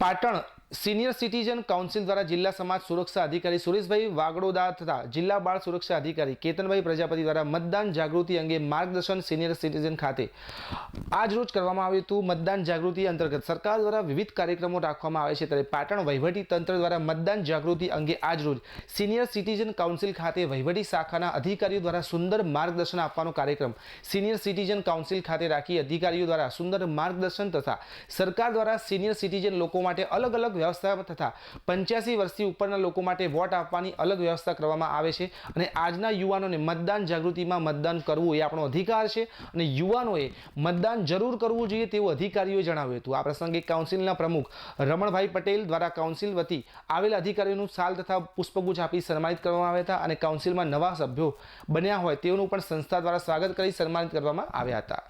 Patan senior citizen council દ્વારા જિલ્લા સમાજ સુરક્ષા અધિકારી સુરેશભાઈ વાગડોદા તથા જિલ્લા બાળ સુરક્ષા અધિકારી કેતનભાઈ પ્રજાપતિ દ્વારા મતદાન જાગૃતિ અંગે માર્ગદર્શન સિનિયર સિટીઝન ખાતે આજ રોજ કરવામાં આવ્યું હતું. મતદાન જાગૃતિ અંતર્ગત સરકાર દ્વારા વિવિધ કાર્યક્રમો રાખવામાં આવે છે ત્યારે પાટણ વહીવટી તંત્ર દ્વારા મતદાન જાગૃતિ અંગે આજ રોજ સિનિયર સિટીઝન કાઉન્સિલ ખાતે વહીવટી શાખાના અધિકારીઓ દ્વારા સુંદર માર્ગદર્શન આપવાનો કાર્યક્રમ સિનિયર સિટીઝન કાઉન્સિલ ખાતે રાખી અધિકારીઓ દ્વારા સુંદર માર્ગદર્શન તથા સરકાર દ્વારા સિનિયર સિટીઝન લોકો માટે અલગ અલગ વ્યવસ્થા તથા પંચ્યાસી વર્ષથી ઉપરના લોકો માટે વોટ આપવાની અલગ વ્યવસ્થા કરવામાં આવે છે અને આજના યુવાનોને મતદાન જાગૃતિમાં મતદાન કરવું એ આપણો અધિકાર છે અને યુવાનોએ મતદાન જરૂર કરવું જોઈએ તેવું અધિકારીઓએ જણાવ્યું હતું. આ પ્રસંગે કાઉન્સિલના પ્રમુખ રમણભાઈ પટેલ દ્વારા કાઉન્સિલ વતી આવેલ અધિકારીઓનું સાલ તથા પુષ્પગુચ્છ આપી સન્માનિત કરવામાં આવ્યા હતા અને કાઉન્સિલમાં નવા સભ્યો બન્યા હોય તેઓનું પણ સંસ્થા દ્વારા સ્વાગત કરી સન્માનિત કરવામાં આવ્યા હતા.